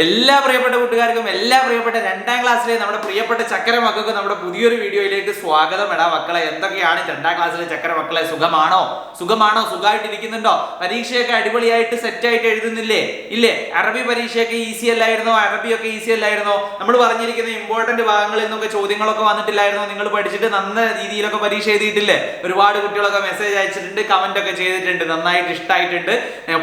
എല്ലാ പ്രിയപ്പെട്ട കൂട്ടുകാർക്കും എല്ലാ പ്രിയപ്പെട്ട രണ്ടാം ക്ലാസ്സിലെ നമ്മുടെ പ്രിയപ്പെട്ട ചക്കര മക്കൾക്ക് നമ്മുടെ പുതിയൊരു വീഡിയോയിലേക്ക് സ്വാഗതം. എടാ മക്കളെ എന്തൊക്കെയാണ് രണ്ടാം ക്ലാസ്സിലെ ചക്കര മക്കളെ സുഖമാണോ? സുഖമാണോ? സുഖമായിട്ടിരിക്കുന്നുണ്ടോ? പരീക്ഷയൊക്കെ അടിപൊളിയായിട്ട് സെറ്റ് ആയിട്ട് എഴുതുന്നില്ലേ? ഇല്ലേ? അറബി പരീക്ഷയൊക്കെ ഈസി അല്ലായിരുന്നോ? അറബിയൊക്കെ ഈസി അല്ലായിരുന്നോ? നമ്മൾ പറഞ്ഞിരിക്കുന്ന ഇമ്പോർട്ടന്റ് ഭാഗങ്ങളിൽ നിന്നൊക്കെ ചോദ്യങ്ങളൊക്കെ വന്നിട്ടില്ലായിരുന്നോ? നിങ്ങൾ പഠിച്ചിട്ട് നല്ല രീതിയിലൊക്കെ പരീക്ഷ എഴുതിയിട്ടില്ലേ? ഒരുപാട് കുട്ടികളൊക്കെ മെസ്സേജ് അയച്ചിട്ടുണ്ട് കമന്റ് ഒക്കെ ചെയ്തിട്ടുണ്ട് നന്നായിട്ട് ഇഷ്ടമായിട്ടുണ്ട്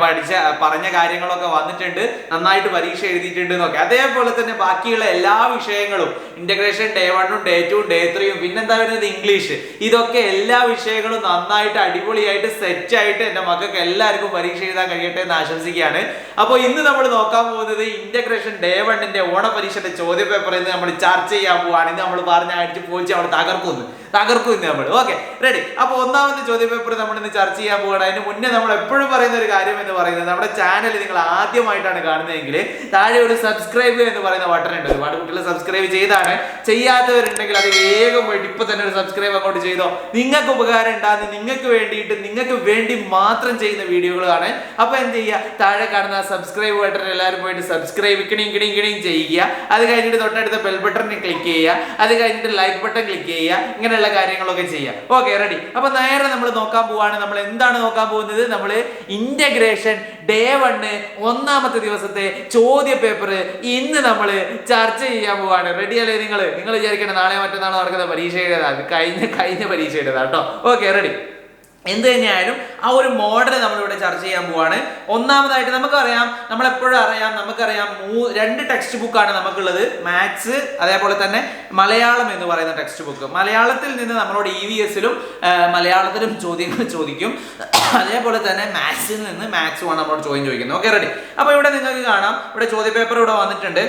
പഠിച്ച പറഞ്ഞ കാര്യങ്ങളൊക്കെ വന്നിട്ടുണ്ട്. നന്നായിട്ട് പരീക്ഷ എഴുതിയിട്ടുണ്ട് നോക്കി. അതേപോലെ തന്നെ ബാക്കിയുള്ള എല്ലാ വിഷയങ്ങളും ഇന്റഗ്രേഷൻ ഡേ വണ്ണും ഡേ ടുവും ഡേ ത്രീയും പിന്നെന്താ വരുന്നത്? ഇംഗ്ലീഷ് ഇതൊക്കെ എല്ലാ വിഷയങ്ങളും നന്നായിട്ട് അടിപൊളിയായിട്ട് സെറ്റ് ആയിട്ട് എന്റെ മക്കൾക്ക് എല്ലാവർക്കും പരീക്ഷ എഴുതാൻ കഴിയട്ടെ എന്ന് ആശംസിക്കുകയാണ്. അപ്പോൾ ഇന്ന് നമ്മൾ നോക്കാൻ പോകുന്നത് ഇന്റഗ്രേഷൻ ഡേ വണ്ണിന്റെ ഓണപരീക്ഷയുടെ ചോദ്യ പേപ്പർ എന്ന് നമ്മൾ ചർച്ച ചെയ്യാൻ പോവാണ്. നമ്മൾ പറഞ്ഞ അടിച്ച് പോയിച്ച് അവിടെ തകർക്കുന്നു. തകർക്കും ഇന്ന് നമ്മൾ. ഓക്കെ റെഡി അപ്പോൾ ഒന്നാമത്തെ ചോദ്യ പേപ്പർ നമ്മൾ ഇന്ന് ചർച്ച ചെയ്യാൻ പോകണം അതിന് മുന്നേ നമ്മൾ എപ്പോഴും പറയുന്ന ഒരു കാര്യം എന്ന് പറയുന്നത് നമ്മുടെ ചാനൽ നിങ്ങൾ ആദ്യമായിട്ടാണ് കാണുന്നതെങ്കിൽ താഴെ ഒരു സബ്സ്ക്രൈബ് എന്ന് പറയുന്ന ബട്ടൺ ഉണ്ട് ഒരുപാട് കുട്ടികൾ സബ്സ്ക്രൈബ് ചെയ്താണ്. ചെയ്യാത്തവരുണ്ടെങ്കിൽ അത് വേഗം പോയിട്ട് ഇപ്പൊ തന്നെ ഒരു സബ്സ്ക്രൈബ് അങ്ങോട്ട് ചെയ്തോ. നിങ്ങൾക്ക് ഉപകാരം ഉണ്ടാകുന്ന നിങ്ങൾക്ക് വേണ്ടിയിട്ട് നിങ്ങൾക്ക് വേണ്ടി മാത്രം ചെയ്യുന്ന വീഡിയോകളാണ് അപ്പൊ എന്ത് ചെയ്യുക? താഴെ കാണുന്ന സബ്സ്ക്രൈബ് ബട്ടൺ എല്ലാവരും പോയിട്ട് സബ്സ്ക്രൈബ് കിണിയും കിണിയും കിണിയും ചെയ്യുക. അത് കഴിഞ്ഞിട്ട് തൊട്ടടുത്ത ബെൽ ബട്ടണിൽ ക്ലിക്ക് ചെയ്യുക. അത് കഴിഞ്ഞിട്ട് ലൈക്ക് ബട്ടൺ ക്ലിക്ക് ചെയ്യുക. ഇങ്ങനെയുള്ള കാര്യങ്ങളൊക്കെ ചെയ്യുക. ഓക്കെ റെഡി അപ്പൊ നേരെ നമ്മൾ നോക്കാൻ പോവാണ്. നമ്മൾ എന്താണ് നോക്കാൻ പോകുന്നത്? നമ്മൾ ഇന്റഗ്രേഷൻ ഡേ വണ്ണ് ഒന്നാമത്തെ ദിവസത്തെ ചോദ്യ പേപ്പർ ഇന്ന് നമ്മൾ ചർച്ച ചെയ്യാൻ പോവാണ്. റെഡി അല്ലേ നിങ്ങൾ നിങ്ങൾ വിചാരിക്കണം നാളെ മറ്റന്നാളോ നടക്കുന്ന പരീക്ഷയുടേതാണ് കഴിഞ്ഞ കഴിഞ്ഞ പരീക്ഷയുടേതാണ് കേട്ടോ. ഓക്കെ റെഡി എന്ത് തന്നെയായാലും ആ ഒരു മോഡൽ നമ്മളിവിടെ ചർച്ച ചെയ്യാൻ പോവാണ്. ഒന്നാമതായിട്ട് നമുക്കറിയാം നമ്മളെപ്പോഴും അറിയാം നമുക്കറിയാം മൂ രണ്ട് ടെക്സ്റ്റ് ബുക്കാണ് നമുക്കുള്ളത്. മാത്സ് അതേപോലെ തന്നെ മലയാളം എന്ന് പറയുന്ന ടെക്സ്റ്റ് ബുക്ക് മലയാളത്തിൽ നിന്ന് നമ്മളോട് ഇ വി എസിലും മലയാളത്തിലും ചോദ്യങ്ങൾ ചോദിക്കും. അതേപോലെ തന്നെ മാത്സിൽ നിന്ന് മാത്സുമാണ് നമ്മളോട് ചോദ്യം ചോദിക്കുന്നത് ഓക്കെ റെഡി അപ്പോൾ ഇവിടെ നിങ്ങൾക്ക് കാണാം. ഇവിടെ ചോദ്യപേപ്പർ ഇവിടെ വന്നിട്ടുണ്ട്.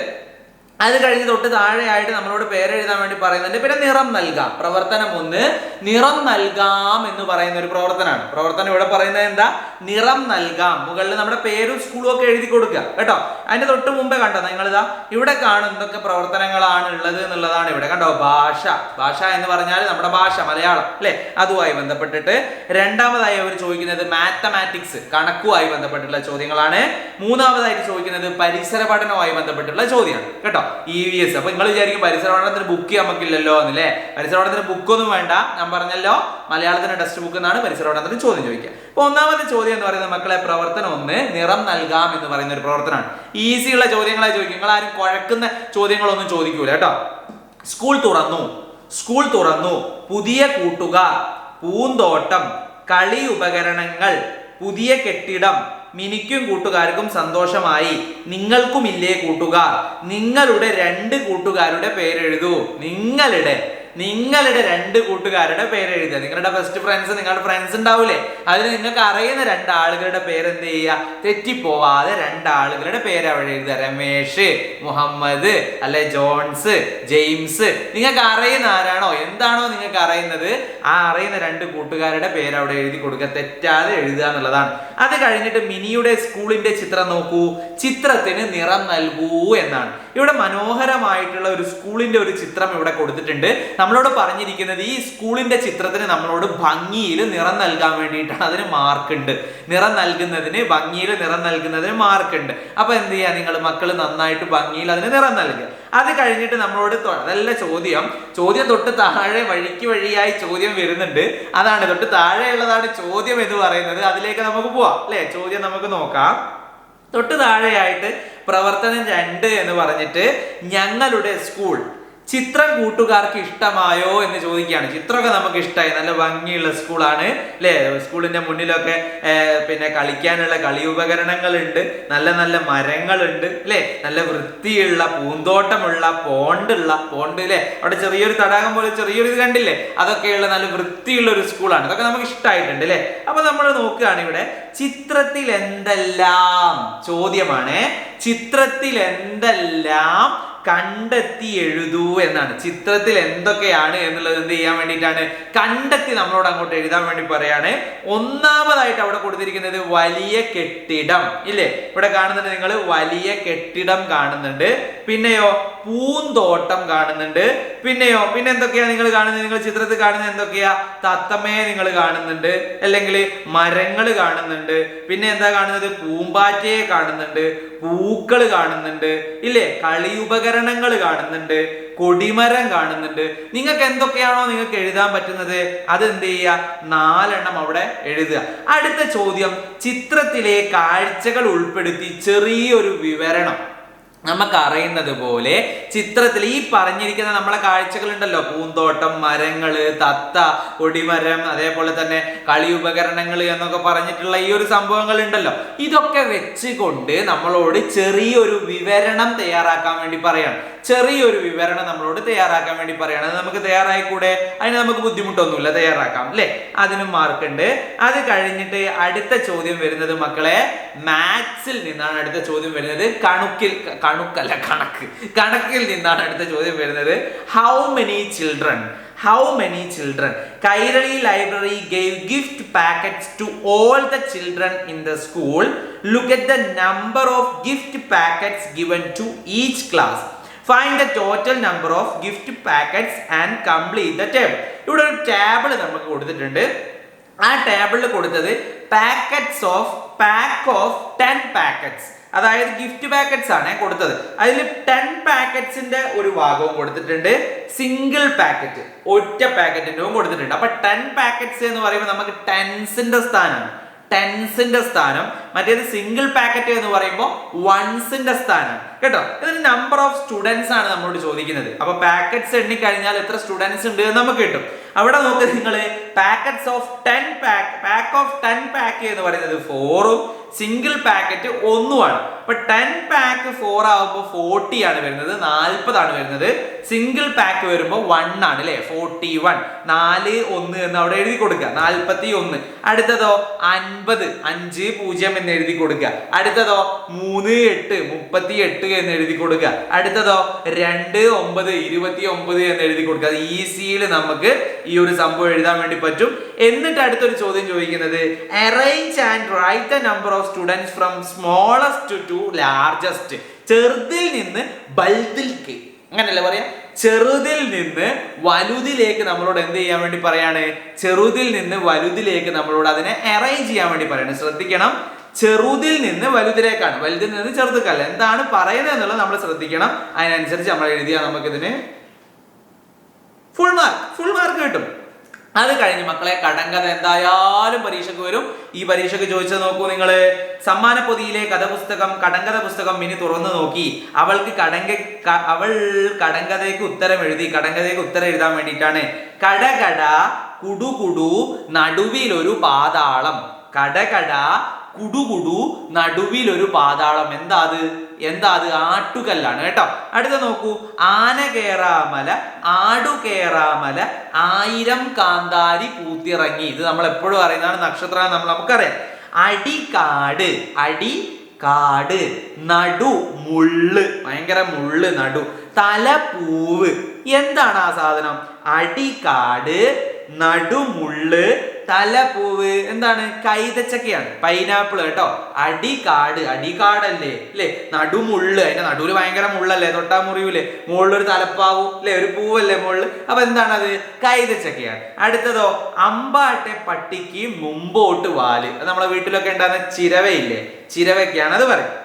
അത് കഴിഞ്ഞ് തൊട്ട് താഴെയായിട്ട് നമ്മളോട് പേരെഴുതാൻ വേണ്ടി പറയുന്നുണ്ട്. പിന്നെ നിറം നൽകാം. പ്രവർത്തനം ഒന്ന് നിറം നൽകാം എന്ന് പറയുന്ന ഒരു പ്രവർത്തനമാണ്. പ്രവർത്തനം ഇവിടെ പറയുന്നത് എന്താ? നിറം നൽകാം. മുകളിൽ നമ്മുടെ പേരും സ്കൂളും ഒക്കെ എഴുതി കൊടുക്കുക. കേട്ടോ? അതിന്റെ തൊട്ട് മുമ്പേ കണ്ടോ? നിങ്ങളിതാ ഇവിടെ കാണും എന്തൊക്കെ പ്രവർത്തനങ്ങളാണ് ഉള്ളത് എന്നുള്ളതാണ് ഇവിടെ. കണ്ടോ? ഭാഷ. ഭാഷ എന്ന് പറഞ്ഞാൽ നമ്മുടെ ഭാഷ മലയാളം അല്ലെ? അതുമായി ബന്ധപ്പെട്ടിട്ട് രണ്ടാമതായി അവർ ചോദിക്കുന്നത് മാത്തമാറ്റിക്സ് കണക്കുമായി ബന്ധപ്പെട്ടിട്ടുള്ള ചോദ്യങ്ങളാണ്. മൂന്നാമതായിട്ട് ചോദിക്കുന്നത് പരിസര പഠനവുമായി ബന്ധപ്പെട്ടിട്ടുള്ള ചോദ്യമാണ്. കേട്ടോ? ഇ വി എസ് അപ്പൊ നിങ്ങൾ വിചാരിക്കും പരിസര ബുക്ക് നമുക്കില്ലല്ലോ എന്നല്ലേ? പരിസര ബുക്ക് ഒന്നും വേണ്ട. ഞാൻ പറഞ്ഞല്ലോ മലയാളത്തിന് ടെക്സ്റ്റ് ബുക്ക് എന്നാണ് പരിസര പഠനത്തിന് ചോദ്യം ചോദിക്കുക. അപ്പൊ ഒന്നാമത്തെ ചോദ്യം എന്ന് പറയുന്നത് മക്കളെ പ്രവർത്തനം ഒന്ന് നിറം നൽകാം എന്ന് പറയുന്ന ഒരു പ്രവർത്തനമാണ്. ഈസി ഉള്ള ചോദ്യങ്ങളെ ചോദിക്കും നിങ്ങൾ ആരും കുഴക്കുന്ന ചോദ്യങ്ങളൊന്നും ചോദിക്കൂല കേട്ടോ. സ്കൂൾ തുറന്നു. സ്കൂൾ തുറന്നു. പുതിയ കൂട്ടുകാർ പൂന്തോട്ടം കളി ഉപകരണങ്ങൾ പുതിയ കെട്ടിടം മിനിക്കും കൂട്ടുകാർക്കും സന്തോഷമായി. നിങ്ങൾക്കുമില്ലേ കൂട്ടുകാർ? നിങ്ങളുടെ രണ്ട് കൂട്ടുകാരുടെ പേരെഴുതൂ. നിങ്ങളുടെ നിങ്ങളുടെ രണ്ട് കൂട്ടുകാരുടെ പേരെഴുതുക. നിങ്ങളുടെ ബെസ്റ്റ് ഫ്രണ്ട്സ് നിങ്ങളുടെ ഫ്രണ്ട്സ് ഉണ്ടാവൂലേ? അതിന് നിങ്ങൾക്ക് അറിയുന്ന രണ്ടാളുകളുടെ പേരെന്ത് ചെയ്യുക? തെറ്റിപ്പോവാതെ രണ്ടാളുകളുടെ പേര് അവിടെ എഴുതുക. രമേഷ് മുഹമ്മദ് അല്ലെ ജോൺസ് ജെയിംസ്. നിങ്ങൾക്ക് അറിയുന്ന ആരാണോ? എന്താണോ നിങ്ങൾക്ക് അറിയുന്നത്? ആ അറിയുന്ന രണ്ട് കൂട്ടുകാരുടെ പേര് അവിടെ എഴുതി കൊടുക്കുക. തെറ്റാതെ എഴുതുക എന്നുള്ളതാണ്. അത് കഴിഞ്ഞിട്ട് മിനിയുടെ സ്കൂളിന്റെ ചിത്രം നോക്കൂ. ചിത്രത്തിന് നിറം നൽകൂ എന്നാണ്. ഇവിടെ മനോഹരമായിട്ടുള്ള ഒരു സ്കൂളിന്റെ ഒരു ചിത്രം ഇവിടെ കൊടുത്തിട്ടുണ്ട്. നമ്മളോട് പറഞ്ഞിരിക്കുന്നത് ഈ സ്കൂളിന്റെ ചിത്രത്തിന് നമ്മളോട് ഭംഗിയിൽ നിറം നൽകാൻ വേണ്ടിയിട്ടാണ്. അതിന് മാർക്ക് ഉണ്ട് നിറം നൽകുന്നതിന് ഭംഗിയിൽ നിറം നൽകുന്നതിന് മാർക്ക് ഉണ്ട് അപ്പൊ എന്ത് ചെയ്യാ നിങ്ങൾ മക്കൾ നന്നായിട്ട് ഭംഗിയിൽ അതിന് നിറം നൽകുക. അത് കഴിഞ്ഞിട്ട് നമ്മളോട് അതല്ല ചോദ്യം. ചോദ്യം തൊട്ട് താഴെ വഴിക്ക് വഴിയായി ചോദ്യം വരുന്നുണ്ട്. അതാണ് തൊട്ട് താഴെയുള്ളതാണ് ചോദ്യം എന്ന് പറയുന്നത്. അതിലേക്ക് നമുക്ക് പോവാം അല്ലെ? ചോദ്യം നമുക്ക് നോക്കാം. തൊട്ട് താഴെയായിട്ട് പ്രവർത്തനം രണ്ട് എന്ന് പറഞ്ഞിട്ട് ഞങ്ങളുടെ സ്കൂൾ ചിത്രം കൂട്ടുകാർക്ക് ഇഷ്ടമായോ എന്ന് ചോദിക്കുകയാണ്. ചിത്രമൊക്കെ നമുക്ക് ഇഷ്ടമായി നല്ല ഭംഗിയുള്ള സ്കൂളാണ് അല്ലേ? സ്കൂളിന്റെ മുന്നിലൊക്കെ പിന്നെ കളിക്കാനുള്ള കളി ഉപകരണങ്ങളുണ്ട് നല്ല നല്ല മരങ്ങളുണ്ട് അല്ലേ? നല്ല വൃത്തിയുള്ള പൂന്തോട്ടമുള്ള പോണ്ടുള്ള പോണ്ട് അല്ലേ? അവിടെ ചെറിയൊരു തടാകം പോലെ ചെറിയൊരു ഇത് കണ്ടില്ലേ? അതൊക്കെയുള്ള നല്ല വൃത്തിയുള്ള ഒരു സ്കൂളാണ്. അതൊക്കെ നമുക്ക് ഇഷ്ടമായിട്ടുണ്ട് അല്ലേ? അപ്പൊ നമ്മൾ നോക്കുകയാണ് ഇവിടെ ചിത്രത്തിൽ എന്തെല്ലാം ചോദ്യമാണ്? ചിത്രത്തിൽ എന്തെല്ലാം കണ്ടെത്തി എഴുതൂ എന്നാണ്. ചിത്രത്തിൽ എന്തൊക്കെയാണ് എന്നുള്ളത് എന്ത് ചെയ്യാൻ വേണ്ടിയിട്ടാണ്? കണ്ടെത്തി നമ്മളോട് അങ്ങോട്ട് എഴുതാൻ വേണ്ടി പറയാണ്. ഒന്നാമതായിട്ട് അവിടെ കൊടുത്തിരിക്കുന്നത് വലിയ കെട്ടിടം. ഇല്ലേ? ഇവിടെ കാണുന്നുണ്ട് നിങ്ങൾ വലിയ കെട്ടിടം കാണുന്നുണ്ട്. പിന്നെയോ പൂന്തോട്ടം കാണുന്നുണ്ട്. പിന്നെയോ പിന്നെ എന്തൊക്കെയാ നിങ്ങൾ കാണുന്നത്? നിങ്ങൾ ചിത്രത്തിൽ കാണുന്നത് എന്തൊക്കെയാ? തത്തമ്മയെ നിങ്ങൾ കാണുന്നുണ്ട്. അല്ലെങ്കിൽ മരങ്ങൾ കാണുന്നുണ്ട്. പിന്നെ എന്താ കാണുന്നത്? പൂമ്പാറ്റയെ കാണുന്നുണ്ട്. പൂക്കൾ കാണുന്നുണ്ട്. ഇല്ലേ? കളിയുപകരണങ്ങൾ കാണുന്നുണ്ട്. കൊടിമരം കാണുന്നുണ്ട്. നിങ്ങൾക്ക് എന്തൊക്കെയാണോ നിങ്ങൾക്ക് എഴുതാൻ പറ്റുന്നത്? അത് എന്ത് ചെയ്യുക? നാലെണ്ണം അവിടെ എഴുതുക. അടുത്ത ചോദ്യം ചിത്രത്തിലെ കാഴ്ചകൾ ഉൾപ്പെടുത്തി ചെറിയൊരു വിവരണം. നമുക്ക് അറിയുന്നത് പോലെ ചിത്രത്തിൽ ഈ പറഞ്ഞിരിക്കുന്ന നമ്മളെ കാഴ്ചകളുണ്ടല്ലോ. പൂന്തോട്ടം മരങ്ങൾ തത്ത കൊടിമരം അതേപോലെ തന്നെ കളി ഉപകരണങ്ങൾ എന്നൊക്കെ പറഞ്ഞിട്ടുള്ള ഈ ഒരു സംഭവങ്ങൾ ഉണ്ടല്ലോ ഇതൊക്കെ വെച്ചുകൊണ്ട് നമ്മളോട് ചെറിയൊരു വിവരണം തയ്യാറാക്കാൻ വേണ്ടി പറയണം. ചെറിയൊരു വിവരണം നമ്മളോട് തയ്യാറാക്കാൻ വേണ്ടി പറയാണ്. അത് നമുക്ക് തയ്യാറായിക്കൂടെ? അതിന് നമുക്ക് ബുദ്ധിമുട്ടൊന്നുമില്ല. തയ്യാറാക്കാം അല്ലേ? അതിനും മാർക്കുണ്ട്. അത് കഴിഞ്ഞിട്ട് അടുത്ത ചോദ്യം വരുന്നത് മക്കളെ മാത്സിൽ നിന്നാണ് അടുത്ത ചോദ്യം വരുന്നത്. കണക്കിൽ കണക്കല്ല കണക്ക്. കണക്കിൽ നിന്നാണ് അടുത്ത ചോദ്യം വരുന്നത്. How many children how many children Kairali library gave gift packets to all the children in the school look at the number of gift packets given to each class find the total number of gift packets and complete the table ഇവിടെ ഒരു table നമുക്ക് കൊടുത്തിട്ടുണ്ട്. ആ ടേബിളിൽ കൊടുത്തത് packets of pack of ten packets അതായത് gift packets ആണ് കൊടുത്തത്. അതിൽ ടെൻ പാക്കറ്റ്സിന്റെ ഒരു ഭാഗവും കൊടുത്തിട്ടുണ്ട്. സിംഗിൾ പാക്കറ്റ് ഒറ്റ പാക്കറ്റിന്റെവും കൊടുത്തിട്ടുണ്ട്. അപ്പൊ ടെൻ പാക്കറ്റ്സ് എന്ന് പറയുമ്പോൾ നമുക്ക് ടെൻസിന്റെ സ്ഥാനമാണ്. ടെൻസിന്റെ സ്ഥാനം മറ്റേത് സിംഗിൾ പാക്കറ്റ് എന്ന് പറയുമ്പോൾ വൺസിന്റെ സ്ഥാനം. കേട്ടോ? ഇതിന് നമ്പർ ഓഫ് സ്റ്റുഡൻസ് ആണ് നമ്മളോട് ചോദിക്കുന്നത്. അപ്പൊ പാക്കറ്റ്സ് എണ്ണിക്കഴിഞ്ഞാൽ എത്ര സ്റ്റുഡൻസ് ഉണ്ട് എന്ന് നമുക്ക് കിട്ടും. അവിടെ നോക്ക് നിങ്ങൾ packets of ten pack pack of ten pack എന്ന് പറയുന്നത് ഫോറും സിംഗിൾ പാക്കറ്റ് ഒന്നുമാണ്. അപ്പൊ ടെൻ പാക്ക് ഫോർ ആവുമ്പോൾ ഫോർട്ടി ആണ് വരുന്നത് നാൽപ്പതാണ് വരുന്നത്. സിംഗിൾ പാക്ക് വരുമ്പോൾ വൺ ആണ് അല്ലെ? ഫോർട്ടി വൺ നാല് ഒന്ന് എന്ന് അവിടെ എഴുതി കൊടുക്കുക. നാൽപ്പത്തി ഒന്ന് അടുത്തതോ അൻപത്. അഞ്ച് പൂജ്യം എന്ന് എഴുതി കൊടുക്കുക. അടുത്തതോ മൂന്ന് എട്ട് മുപ്പത്തി എട്ട് എന്ന് എഴുതി കൊടുക്കുക. അടുത്തതോ രണ്ട് ഒമ്പത് ഇരുപത്തി ഒമ്പത് എന്ന് എഴുതി കൊടുക്കുക. അത് ഈസിയിൽ നമുക്ക് ഈ ഒരു സംഭവം എഴുതാൻ വേണ്ടി പറ്റും. എന്നിട്ട് അടുത്തൊരു ചോദ്യം ചോദിക്കുന്നത് arrange and write the number of students from smallest to largest ചെറുതിൽ നിന്ന് ബൽദിൽക്ക്. അങ്ങനല്ലേ പറയാ? ചെറുതിൽ നിന്ന് വലുതിലേക്ക് നമ്മളോട് എന്ത് ചെയ്യാൻ വേണ്ടി പറയാണ്? ചെറുതിൽ നിന്ന് വലുതിലേക്ക് നമ്മളോട് അതിനെ അറേഞ്ച് ചെയ്യാൻ വേണ്ടി പറയാണ്. ശ്രദ്ധിക്കണം. ചെറുതിൽ നിന്ന് വലുതിലേക്കാണ്. വലുതിൽ നിന്ന് ചെറുതുക്കല്ല. എന്താണ് പറയുന്നത് എന്നുള്ളത് നമ്മൾ ശ്രദ്ധിക്കണം. അതിനനുസരിച്ച് നമ്മൾ എഴുതിയാൽ നമുക്കിതിന് ഫുൾ മാർക്ക് ഫുൾ മാർക്ക് കിട്ടും. അത് കഴിഞ്ഞ് മക്കളെ കടങ്കഥ എന്തായാലും പരീക്ഷയ്ക്ക് വരും. ഈ പരീക്ഷയ്ക്ക് ചോദിച്ചത് നോക്കൂ നിങ്ങൾ സമ്മാന പൊതിയിലെ കഥപുസ്തകം കടങ്കഥ പുസ്തകം മിനി തുറന്നു നോക്കി. അവൾക്ക് കടങ്ക അവൾ കടങ്കഥയ്ക്ക് ഉത്തരം എഴുതി കടങ്കഥയ്ക്ക് ഉത്തരം എഴുതാൻ വേണ്ടിയിട്ടാണ്. കടകട കുടുകുടു നടുവിലൊരു പാതാളം. കടകട കുടുകുടു നടുവിലൊരു പാതാളം. എന്താ അത്? എന്താ അത്? ആട്ടുകല്ലാണ് കേട്ടോ. അടുത്ത നോക്കൂ. ആന കേറാമല ആടു കേറാമല ആയിരം കാന്താരി പൂത്തിറങ്ങി. ഇത് നമ്മൾ എപ്പോഴും അറിയുന്നതാണ് നക്ഷത്രം നമ്മൾ നമുക്കറിയാം. അടികാട് അടി കാട് നടു മുള്ള് ഭയങ്കര മുള്ള് നടു തലപ്പൂവ്. എന്താണ് ആ സാധനം? അടികാട് നടുമുള്ള് തലപ്പൂവ് എന്താണ്? കൈതച്ചക്കയാണ്. പൈനാപ്പിൾ കേട്ടോ. അടികാട് അടികാടല്ലേ? അല്ലേ നടുമുള്ള്. അതിന്റെ നടുവിൽ ഭയങ്കര മുള്ളല്ലേ? തൊട്ടാ മുറിവില്ലേ മുകളിലൊരു തലപ്പാവും അല്ലേ ഒരു പൂവല്ലേ മുകളിൽ അപ്പൊ അത് കൈതച്ചക്കയാണ്. അടുത്തതോ? അമ്പാട്ടെ പട്ടിക്ക് മുമ്പോട്ട് വാൽ. അത് നമ്മളെ വീട്ടിലൊക്കെ ഉണ്ടാകുന്ന ചിരവയില്ലേ? ചിരവയ്ക്കാണ് അത് പറയും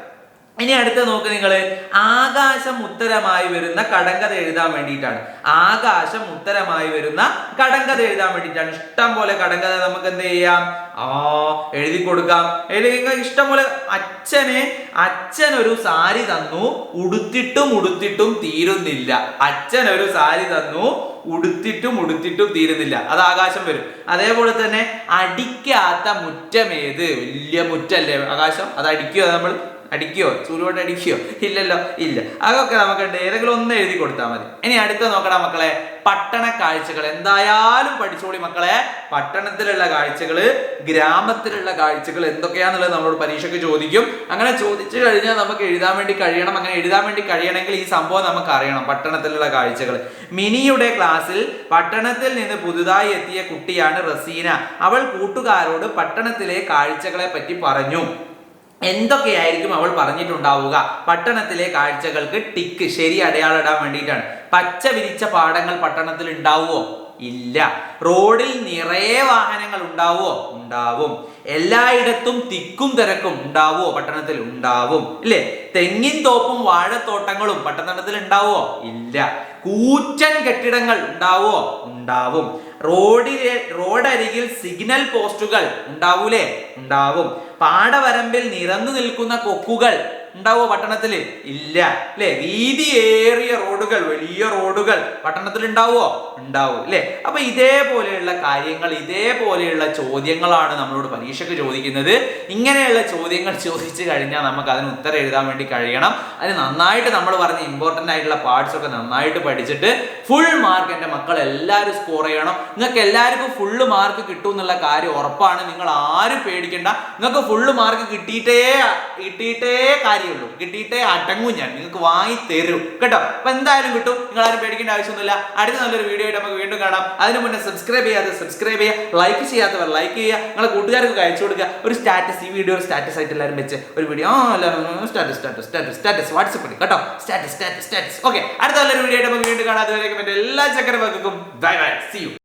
ഇനി അടുത്ത നോക്ക് നിങ്ങൾ ആകാശം ഉത്തരമായി വരുന്ന കടങ്കഥ എഴുതാൻ വേണ്ടിയിട്ടാണ്. ആകാശം ഉത്തരമായി വരുന്ന കടങ്കഥ എഴുതാൻ വേണ്ടിയിട്ടാണ്. ഇഷ്ടം പോലെ കടങ്കഥ നമുക്ക് എന്ത് ചെയ്യാം? ആ എഴുതി കൊടുക്കാം. എഴുതി ഇഷ്ടം പോലെ അച്ഛനെ അച്ഛൻ ഒരു സാരി തന്നു ഉടുത്തിട്ടും ഉടുത്തിട്ടും തീരുന്നില്ല. അച്ഛൻ ഒരു സാരി തന്നു ഉടുത്തിട്ടും ഉടുത്തിട്ടും തീരുന്നില്ല. അത് ആകാശം വരും. അതേപോലെ തന്നെ അടിക്കാത്ത മുറ്റമേത് വലിയ മുറ്റല്ലേ ആകാശം? അത് അടിക്കുക നമ്മൾ? അടിക്കോ? ചൂലുകൊണ്ട് അടിക്കുകയോ ഇല്ലല്ലോ ഇല്ല. അതൊക്കെ നമുക്ക് ഏതെങ്കിലും ഒന്ന് എഴുതി കൊടുത്താൽ മതി. ഇനി അടുത്ത നോക്കണം മക്കളെ പട്ടണ കാഴ്ചകൾ. എന്തായാലും പഠിച്ചോളി മക്കളെ. പട്ടണത്തിലുള്ള കാഴ്ചകൾ ഗ്രാമത്തിലുള്ള കാഴ്ചകൾ എന്തൊക്കെയാന്നുള്ളത് നമ്മളോട് പരീക്ഷയ്ക്ക് ചോദിക്കും. അങ്ങനെ ചോദിച്ചു കഴിഞ്ഞാൽ നമുക്ക് എഴുതാൻ വേണ്ടി കഴിയണം. അങ്ങനെ എഴുതാൻ വേണ്ടി കഴിയണമെങ്കിൽ ഈ സംഭവം നമുക്ക് അറിയണം പട്ടണത്തിലുള്ള കാഴ്ചകൾ മിനിയുടെ ക്ലാസ്സിൽ പട്ടണത്തിൽ നിന്ന് പുതുതായി എത്തിയ കുട്ടിയാണ് റസീന. അവൾ കൂട്ടുകാരോട് പട്ടണത്തിലെ കാഴ്ചകളെ പറ്റി പറഞ്ഞു. എന്തൊക്കെയായിരിക്കും അവൾ പറഞ്ഞിട്ടുണ്ടാവുക? പട്ടണത്തിലെ കാഴ്ചകൾക്ക് ടിക്ക് ശരി അടയാളം ഇടാൻ വേണ്ടിയിട്ടാണ്. പച്ച വിരിച്ച പാടങ്ങൾ പട്ടണത്തിൽ ഉണ്ടാവുമോ ഇല്ല. റോഡിൽ നിറയെ വാഹനങ്ങൾ ഉണ്ടാവോ ഉണ്ടാവും. എല്ലായിടത്തും തിക്കും തിരക്കും ഉണ്ടാവോ പട്ടണത്തിൽ ഉണ്ടാവും. ഇല്ലേ? തെങ്ങിൻ തോപ്പും വാഴത്തോട്ടങ്ങളും പട്ടണത്തിൽ ഉണ്ടാവോ ഇല്ല. കൂറ്റൻ കെട്ടിടങ്ങൾ ഉണ്ടാവോ ഉണ്ടാവും. റോഡിലെ റോഡരികിൽ സിഗ്നൽ പോസ്റ്റുകൾ ഉണ്ടാവൂലേ? ഉണ്ടാവും. പാടവരമ്പിൽ നിരന്നു നിൽക്കുന്ന കൊക്കുകൾ ഉണ്ടാവോ പട്ടണത്തിൽ ഇല്ല. അല്ലെ? വീതിയേറിയ റോഡുകൾ വലിയ റോഡുകൾ പട്ടണത്തിൽ ഉണ്ടാവോ? ഉണ്ടാവും. അല്ലെ? അപ്പൊ ഇതേപോലെയുള്ള കാര്യങ്ങൾ ഇതേപോലെയുള്ള ചോദ്യങ്ങളാണ് നമ്മളോട് പരീക്ഷയ്ക്ക് ചോദിക്കുന്നത്. ഇങ്ങനെയുള്ള ചോദ്യങ്ങൾ ചോദിച്ചു കഴിഞ്ഞാൽ നമുക്ക് അതിന് ഉത്തരം എഴുതാൻ വേണ്ടി കഴിയണം. അതിന് നന്നായിട്ട് നമ്മൾ പറഞ്ഞ ഇമ്പോർട്ടന്റ് ആയിട്ടുള്ള പാർട്സ് ഒക്കെ നന്നായിട്ട് പഠിച്ചിട്ട് ഫുൾ മാർക്ക് എന്റെ മക്കൾ എല്ലാവരും സ്കോർ ചെയ്യണം. നിങ്ങൾക്ക് എല്ലാവർക്കും ഫുള്ള് മാർക്ക് കിട്ടും എന്നുള്ള കാര്യം ഉറപ്പാണ്. നിങ്ങൾ ആരും പേടിക്കേണ്ട. നിങ്ങൾക്ക് ഫുള്ള് മാർക്ക് കിട്ടിയിട്ടേ കിട്ടിയിട്ടേ കാര്യമുള്ളൂ. കിട്ടിയിട്ടേ അടങ്ങും ഞാൻ. നിങ്ങൾക്ക് വാങ്ങി തരും. കേട്ടോ? അപ്പൊ എന്തായാലും കിട്ടും. നിങ്ങൾ ആരും പേടിക്കേണ്ട ആവശ്യമൊന്നുമില്ല. അടുത്ത നല്ലൊരു വീഡിയോ ആയിട്ട് നമുക്ക് വീണ്ടും കാണാം. അതിന് മുന്നേ സബ്സ്ക്രൈബ് ചെയ്യാതെ സബ്സ്ക്രൈബ് ചെയ്യുക. ലൈക്ക് ചെയ്യാത്തവർ ലൈക്ക് ചെയ്യുക. നിങ്ങളെ കൂട്ടുകാർക്ക് അയച്ചു കൊടുക്കുക. ഒരു സ്റ്റാറ്റസ് ഈ വീഡിയോ സ്റ്റാറ്റസ് ആയിട്ട് എല്ലാവരും വെച്ച് ഒരു video status status status status വാട്സപ്പിൽ കേട്ടോ? സ്റ്റാറ്റസ് സ്റ്റാറ്റസ് സ്റ്റാറ്റസ് ഓക്കെ അടുത്ത നല്ലൊരു വീഡിയോ ആയിട്ട് നമുക്ക് വീണ്ടും കാണാം. എന്റെ എല്ലാ ചക്രവർക്കും ബൈ ബൈ സി യു